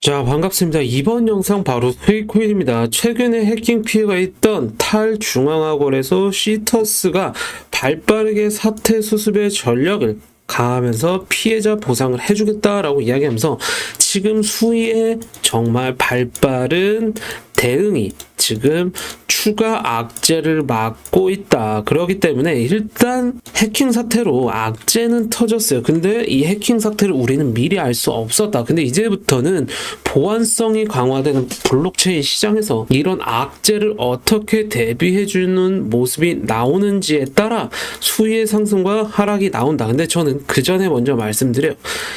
자 반갑습니다. 이번 영상 바로 스웨이코인입니다. 최근에 해킹 피해가 있던 탈중앙화거래소 시터스가 발빠르게 사태 수습의 전력을 가하면서 피해자 보상을 해주겠다라고 이야기하면서 지금 수위에 정말 발빠른 대응이 지금 추가 악재를 막고 있다. 그렇기 때문에 일단 해킹 사태로 악재는 터졌어요. 근데 이 해킹 사태를 우리는 미리 알 수 없었다. 근데 이제부터는 보안성이 강화되는 블록체인 시장에서 이런 악재를 어떻게 대비해주는 모습이 나오는지에 따라 수위의 상승과 하락이 나온다. 근데 저는 그 전에 먼저 말씀드려요.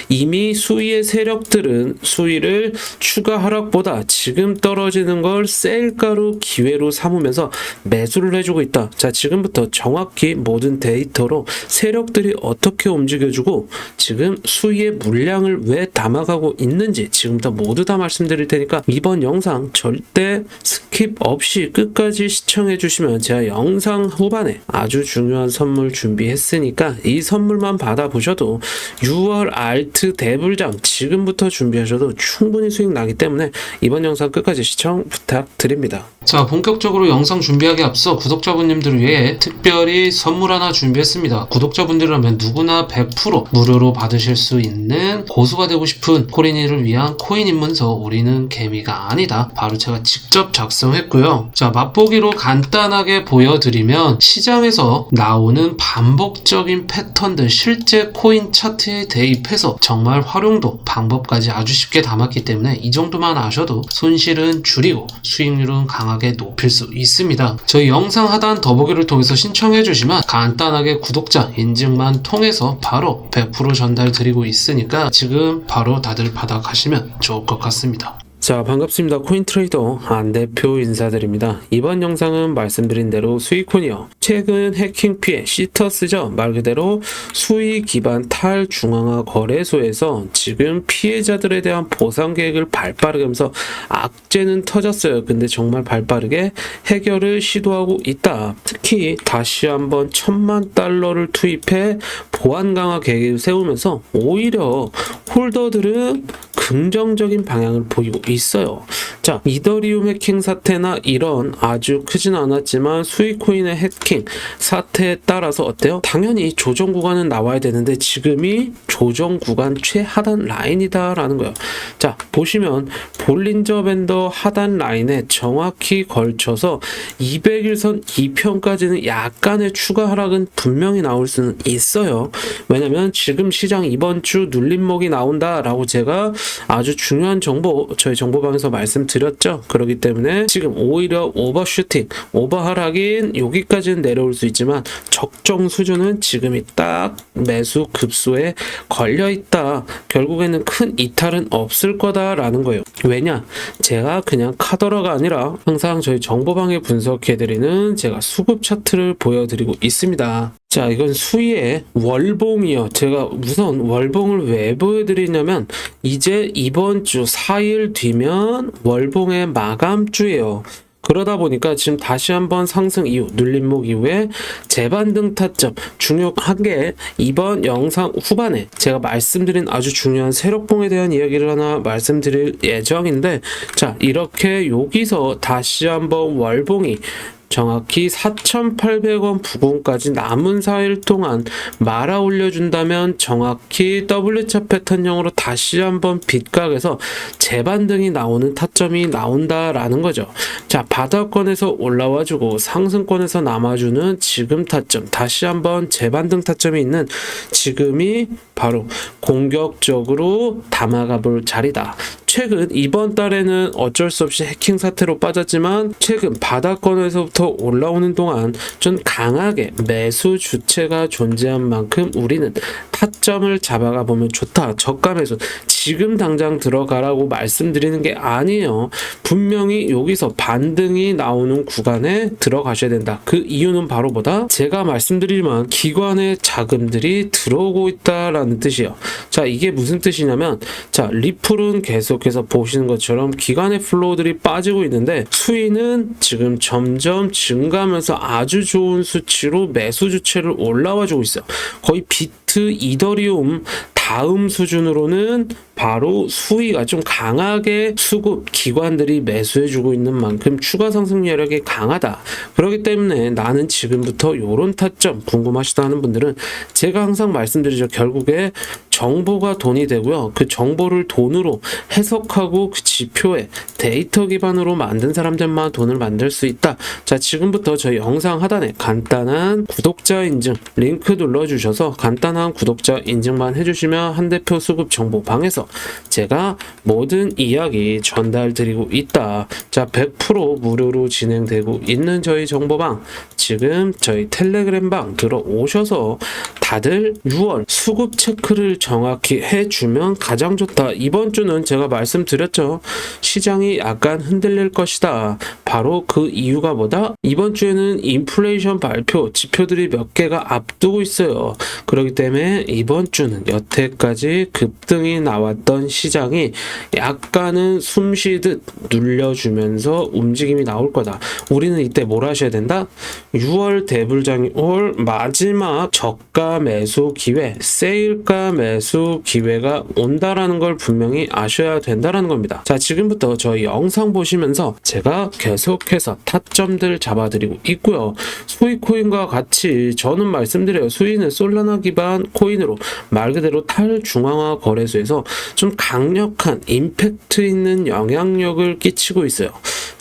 이미 수위의 세력들은 수위를 추가 하락보다 지금 떨어지는 걸 셀가로 기회로 삼으면서 매수를 해주고 있다. 자, 지금부터 정확히 모든 데이터로 세력들이 어떻게 움직여주고 지금 수위의 물량을 왜 담아가고 있는지 지금부터 모두 다 말씀드릴 테니까 이번 영상 절대 스킵 없이 끝까지 시청해 주시면 제가 영상 후반에 아주 중요한 선물 준비했으니까 이 선물만 받아보셔도 6월 알트 대불장 지금부터 준비하셔도 충분히 수익 나기 때문에 이번 영상 끝까지 시청 부탁드립니다. 자, 본격적으로 영상 준비하기 앞서 구독자분님들을 위해 특별히 선물 하나 준비했습니다. 구독자분들이라면 누구나 100% 무료로 받으실 수 있는 고수가 되고 싶은 코린이를 위한 코인 입문서 우리는 개미가 아니다. 바로 제가 직접 작성했고요. 자, 맛보기로 간단하게 보여드리면 시장에서 나오는 반복적인 패턴들 실제 코인 차트에 대입해서 정말 활용도 방법까지 아주 쉽게 담았기 때문에 이 정도만 아셔도 손실은 줄이고 수익률은 강 하게 높일 수 있습니다. 저희 영상 하단 더보기를 통해서 신청해 주시면 간단하게 구독자 인증만 통해서 바로 100% 전달 드리고 있으니까 지금 바로 다들 받아가시면 좋을 것 같습니다. 자 반갑습니다. 코인트레이더 안 대표 인사드립니다. 이번 영상은 말씀드린 대로 수익콘이요. 최근 해킹 피해 시터스죠. 말 그대로 수익 기반 탈중앙화 거래소에서 지금 피해자들에 대한 보상 계획을 발빠르게 하면서 악재는 터졌어요. 근데 정말 발빠르게 해결을 시도하고 있다. 특히 다시 한번 천만 달러를 투입해 보안 강화 계획을 세우면서 오히려 홀더들은 긍정적인 방향을 보이고 있어요. 자, 이더리움 해킹 사태나 이런 아주 크진 않았지만 수익코인의 해킹 사태에 따라서 어때요? 당연히 조정 구간은 나와야 되는데 지금이 조정 구간 최하단 라인이다라는 거예요. 자, 보시면 볼린저 밴더 하단 라인에 정확히 걸쳐서 200일선 2편까지는 약간의 추가 하락은 분명히 나올 수는 있어요. 왜냐면 지금 시장 이번 주 눌림목이 나온다라고 제가 아주 중요한 정보 저희 정보방에서 말씀드렸죠. 그렇기 때문에 지금 오히려 오버슈팅, 오버하락인 여기까지는 내려올 수 있지만 적정 수준은 지금이 딱 매수 급소에 걸려 있다. 결국에는 큰 이탈은 없을 거다라는 거예요. 왜냐? 제가 그냥 카더라가 아니라 항상 저희 정보방에 분석해드리는 제가 수급 차트를 보여드리고 있습니다. 자, 이건 수위의 월봉이요. 제가 우선 월봉을 왜 보여드리냐면, 이제 이번 주 4일 뒤면 월봉의 마감주예요. 그러다 보니까 지금 다시 한번 상승 이후 눌림목 이후에 재반등 타점 중요한 게 이번 영상 후반에 제가 말씀드린 아주 중요한 세력봉에 대한 이야기를 하나 말씀드릴 예정인데 자 이렇게 여기서 다시 한번 월봉이 정확히 4,800원 부근까지 남은 4일 동안 말아 올려준다면 정확히 W차 패턴형으로 다시 한번 빗각에서 재반등이 나오는 타점이 나온다라는 거죠. 자, 바닥권에서 올라와주고 상승권에서 남아주는 지금 타점, 다시 한번 재반등 타점이 있는 지금이 바로 공격적으로 담아가 볼 자리다. 최근 이번 달에는 어쩔 수 없이 해킹 사태로 빠졌지만 최근 바닥권에서부터 올라오는 동안 좀 강하게 매수 주체가 존재한 만큼 우리는 타점을 잡아가 보면 좋다. 저가 매수 지금 당장 들어가라고 말씀드리는 게 아니에요. 분명히 여기서 반등이 나오는 구간에 들어가셔야 된다. 그 이유는 바로 뭐다? 제가 말씀드리지만 기관의 자금들이 들어오고 있다라는 뜻이에요. 자, 이게 무슨 뜻이냐면 자, 리플은 계속해서 보시는 것처럼 기관의 플로우들이 빠지고 있는데 수위는 지금 점점 증가하면서 아주 좋은 수치로 매수 주체를 올라와 주고 있어요. 거의 비트 이더리움 다음 수준으로는 바로 수위가 좀 강하게 수급 기관들이 매수해주고 있는 만큼 추가 상승 여력이 강하다. 그렇기 때문에 나는 지금부터 요런 타점 궁금하시다 하는 분들은 제가 항상 말씀드리죠. 결국에 정보가 돈이 되고요. 그 정보를 돈으로 해석하고 그 지표에 데이터 기반으로 만든 사람들만 돈을 만들 수 있다. 자, 지금부터 저희 영상 하단에 간단한 구독자 인증 링크 눌러주셔서 간단한 구독자 인증만 해주시면 한 대표 수급 정보 방에서 제가 모든 이야기 전달 드리고 있다. 자, 100% 무료로 진행되고 있는 저희 정보방 지금 저희 텔레그램 방 들어오셔서 다들 6월 수급 체크를 정확히 해주면 가장 좋다. 이번 주는 제가 말씀드렸죠. 시장이 약간 흔들릴 것이다. 바로 그 이유가 뭐다? 이번 주에는 인플레이션 발표 지표들이 몇 개가 앞두고 있어요. 그렇기 때문에 이번 주는 여태까지 급등이 나왔던 시장이 약간은 숨 쉬듯 눌려주면서 움직임이 나올 거다. 우리는 이때 뭘 하셔야 된다? 6월 대불장이 올 마지막 저가 매수 기회, 세일가 매수 기회가 온다라는 걸 분명히 아셔야 된다라는 겁니다. 자, 지금부터 저희 영상 보시면서 제가 계속해서 타점들 잡아드리고 있고요. 수익 코인과 같이 저는 말씀드려요. 수익은 솔라나 기반 코인으로 말 그대로 탈중앙화 거래소에서 좀 강력한 임팩트 있는 영향력을 끼치고 있어요.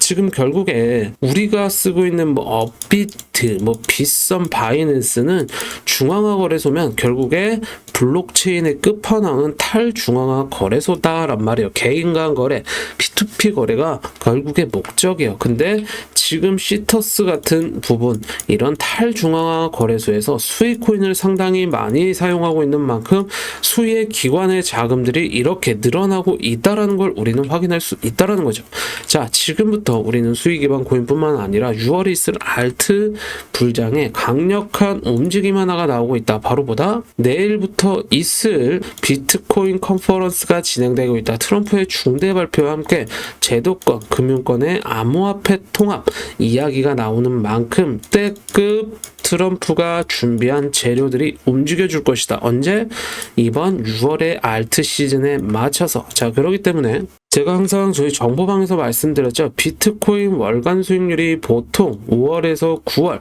지금 결국에 우리가 쓰고 있는 뭐 업비트, 뭐 빗썸 바이낸스는 중앙화 거래소면 결국에 블록체인의 끝판왕은 탈중앙화 거래소다란 말이에요. 개인 간 거래, P2P 거래가 결국에 목적이에요. 근데 지금 시터스 같은 부분, 이런 탈중앙화 거래소에서 수익 코인을 상당히 많이 사용하고 있는 만큼 수익 기관의 자금들이 이렇게 늘어나고 있다라는 걸 우리는 확인할 수 있다라는 거죠. 자, 지금부터 우리는 수익 기반 코인뿐만 아니라 6월에 있을 알트 불장에 강력한 움직임 하나가 나오고 있다. 바로 보다 내일부터 있을 비트코인 컨퍼런스가 진행되고 있다. 트럼프의 중대 발표와 함께 제도권, 금융권의 암호화폐 통합 이야기가 나오는 만큼 때급 트럼프가 준비한 재료들이 움직여줄 것이다. 언제? 이번 6월의 알트 시즌에 맞춰서. 자, 그러기 때문에 제가 항상 저희 정보방에서 말씀드렸죠. 비트코인 월간 수익률이 보통 5월에서 9월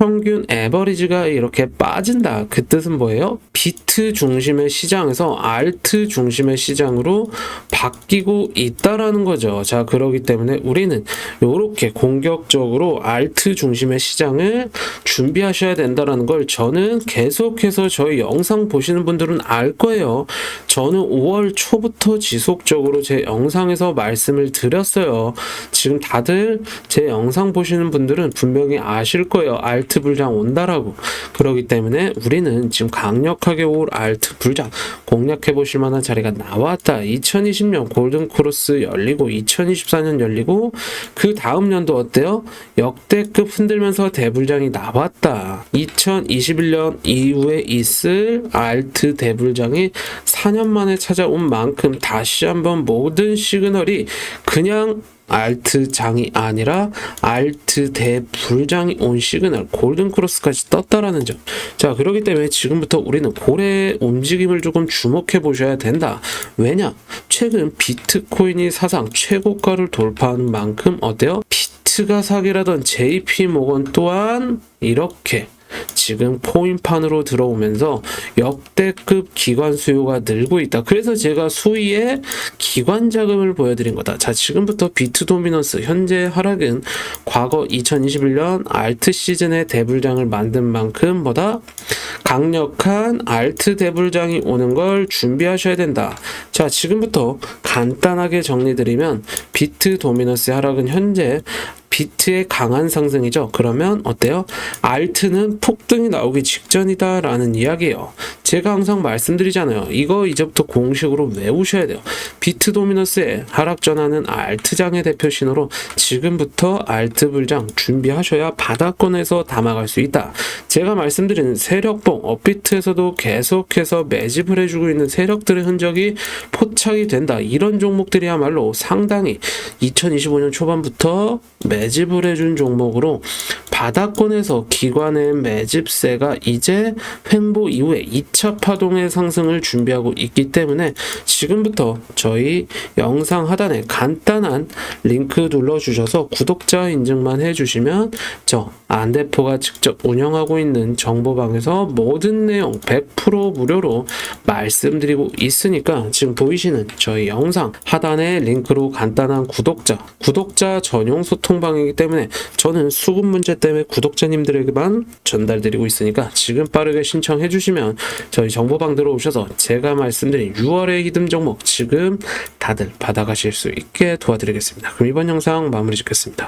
평균 에버리지가 이렇게 빠진다. 그 뜻은 뭐예요? 비트 중심의 시장에서 알트 중심의 시장으로 바뀌고 있다라는 거죠. 자, 그러기 때문에 우리는 이렇게 공격적으로 알트 중심의 시장을 준비하셔야 된다라는 걸 저는 계속해서 저희 영상 보시는 분들은 알 거예요. 저는 5월 초부터 지속적으로 제 영상에서 말씀을 드렸어요. 지금 다들 제 영상 보시는 분들은 분명히 아실 거예요. 알트 불장 온다라고. 그러기 때문에 우리는 지금 강력하게 올 알트 불장 공략해 보실 만한 자리가 나왔다. 2020년 골든 크로스 열리고 2024년 열리고 그 다음 년도 어때요? 역대급 흔들면서 대불장이 나왔다. 2021년 이후에 있을 알트 대불장이 4년 만에 찾아온 만큼 다시 한번 모든 시그널이 그냥 알트 장이 아니라 알트 대 불장이 온 시그널 골든 크로스까지 떴다라는 점. 자, 그렇기 때문에 지금부터 우리는 고래 움직임을 조금 주목해 보셔야 된다. 왜냐? 최근 비트코인이 사상 최고가를 돌파하는 만큼 어때요? 비트가 사기라던 JP 모건 또한 이렇게 지금 코인판으로 들어오면서 역대급 기관 수요가 늘고 있다. 그래서 제가 수위에 기관 자금을 보여드린 거다. 자, 지금부터 비트 도미넌스 현재 하락은 과거 2021년 알트 시즌의 대불장을 만든 만큼 뭐다? 강력한 알트 대불장이 오는 걸 준비하셔야 된다. 자, 지금부터 간단하게 정리드리면 비트 도미넌스의 하락은 현재 비트의 강한 상승이죠. 그러면 어때요? 알트는 폭등이 나오기 직전이다라는 이야기예요. 제가 항상 말씀드리잖아요. 이거 이제부터 공식으로 외우셔야 돼요. 비트 도미너스의 하락 전환은 알트장의 대표 신호로 지금부터 알트 불장 준비하셔야 바닥권에서 담아갈 수 있다. 제가 말씀드리는 세력봉 업비트에서도 계속해서 매집을 해주고 있는 세력들의 흔적이 포착이 된다. 이런 종목들이야말로 상당히 2025년 초반부터 매집을 해준 종목으로 바닥권에서 기관의 매집세가 이제 횡보 이후에 2차 파동의 상승을 준비하고 있기 때문에 지금부터 저희 영상 하단에 간단한 링크 눌러주셔서 구독자 인증만 해주시면 저 안대표가 직접 운영하고 있는 정보방에서 모든 내용 100% 무료로 말씀드리고 있으니까 지금 보이시는 저희 영상 하단의 링크로 간단한 구독자, 구독자 전용 소통방이기 때문에 저는 수급 문제 때문에 구독자님들에게만 전달드리고 있으니까 지금 빠르게 신청해 주시면 저희 정보방 들어오셔서 제가 말씀드린 6월의 히든 종목 지금 다들 받아가실 수 있게 도와드리겠습니다. 그럼 이번 영상 마무리 짓겠습니다.